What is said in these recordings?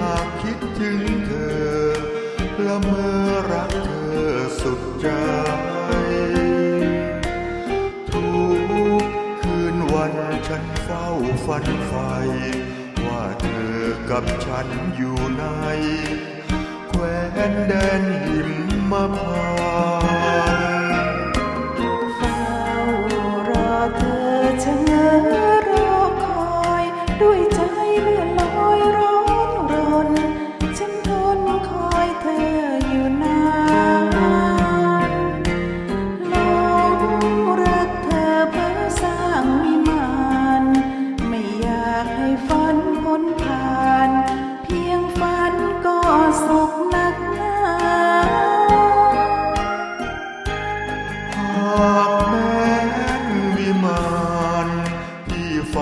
หากคิดถึงเธอ ละเมอรักเธอสุดใจ ทุกคืนวันฉันเฝ้าฝันใฝ่ว่าเธอกับฉันอยู่ใน แคว้นแดนหิมพานต์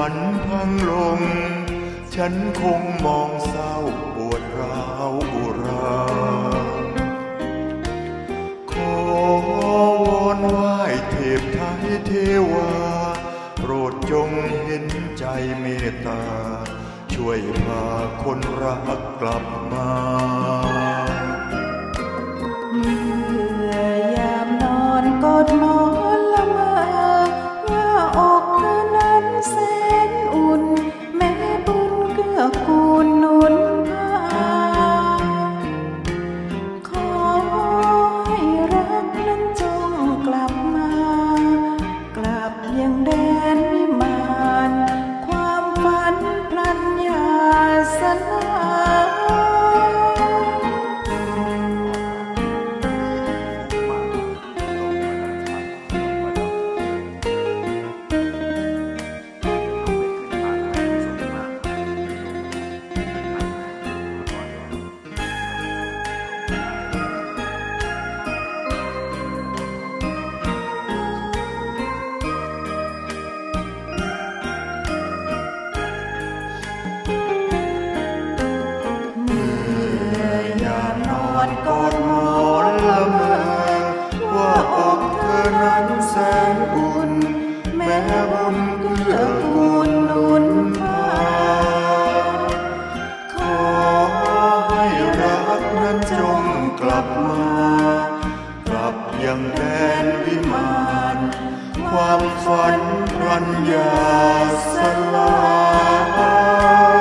ฝันพังลง ฉันคงมองเศร้าปวดร้าวอุรา ขอวอนไหว้เทพไทยเทวา โปรดจงเห็นใจเมตตา ช่วยพาคนรักกลับมา แสนอุ่น แม้ลมเกื้อกูลนุนพาขอให้รักนั้นจงกลับมา กลับยังแดนวิมานความฝันรัญญาสลาย